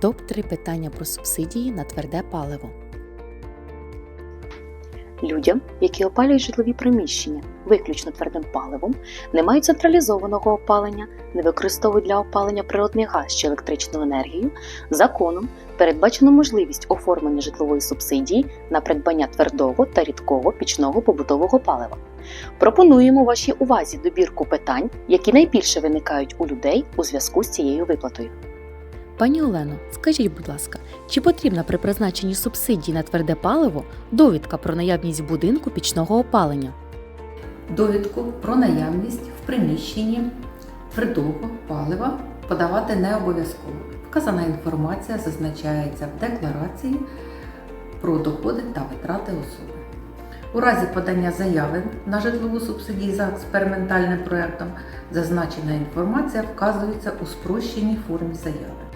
Топ-3 питання про субсидії на тверде паливо. Людям, які опалюють житлові приміщення виключно твердим паливом, не мають централізованого опалення, не використовують для опалення природний газ чи електричну енергію, законом передбачено можливість оформлення житлової субсидії на придбання твердого та рідкого пічного побутового палива. Пропонуємо вашій увазі добірку питань, які найбільше виникають у людей у зв'язку з цією виплатою. Пані Олено, скажіть, будь ласка, чи потрібна при призначенні субсидії на тверде паливо довідка про наявність в будинку пічного опалення? Довідку про наявність в приміщенні твердого палива подавати не обов'язково. Вказана інформація зазначається в декларації про доходи та витрати особи. У разі подання заяви на житлову субсидію за експериментальним проєктом зазначена інформація вказується у спрощеній формі заяви.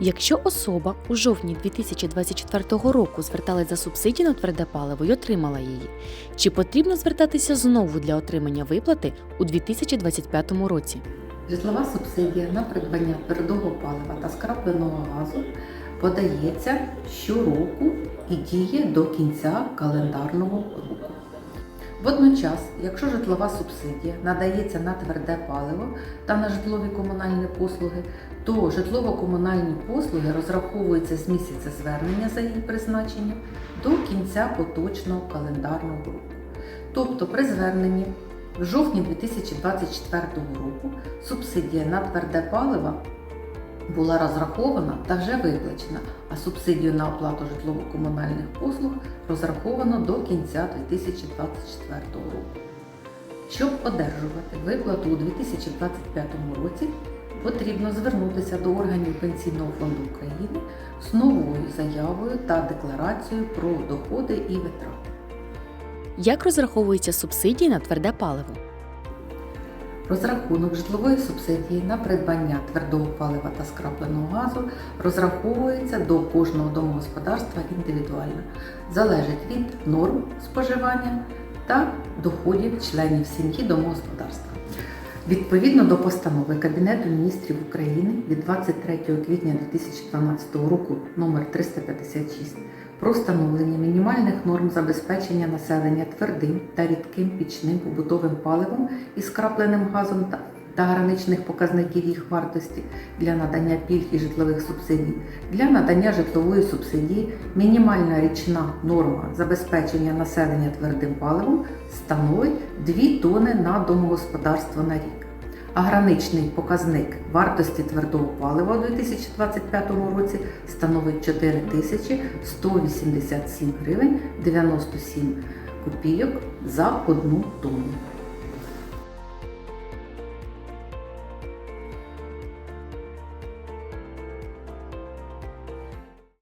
Якщо особа у жовтні 2024 року зверталась за субсидію на тверде паливо і отримала її, чи потрібно звертатися знову для отримання виплати у 2025 році? Житлова субсидія на придбання твердого палива та скрапленого газу подається щороку і діє до кінця календарного року. Водночас, якщо житлова субсидія надається на тверде паливо та на житлові комунальні послуги, то житлово-комунальні послуги розраховуються з місяця звернення за її призначенням до кінця поточного календарного року. Тобто при зверненні в жовтні 2024 року субсидія на тверде паливо була розрахована та вже виплачена, а субсидію на оплату житлово-комунальних послуг розраховано до кінця 2024 року. Щоб одержувати виплату у 2025 році, потрібно звернутися до органів Пенсійного фонду України з новою заявою та декларацією про доходи і витрати. Як розраховуються субсидії на тверде паливо? Розрахунок житлової субсидії на придбання твердого палива та скрапленого газу розраховується до кожного домогосподарства індивідуально, залежить від норм споживання та доходів членів сім'ї домогосподарства. Відповідно до постанови Кабінету міністрів України від 23 квітня 2012 року номер 356 про встановлення мінімальних норм забезпечення населення твердим та рідким пічним побутовим паливом і скрапленим газом та, та граничних показників їх вартості для надання пільг і житлових субсидій. Для надання житлової субсидії мінімальна річна норма забезпечення населення твердим паливом становить 2 тони на домогосподарство на рік а граничний показник вартості твердого палива у 2025 році становить 4187 гривень 97 копійок за одну тонну.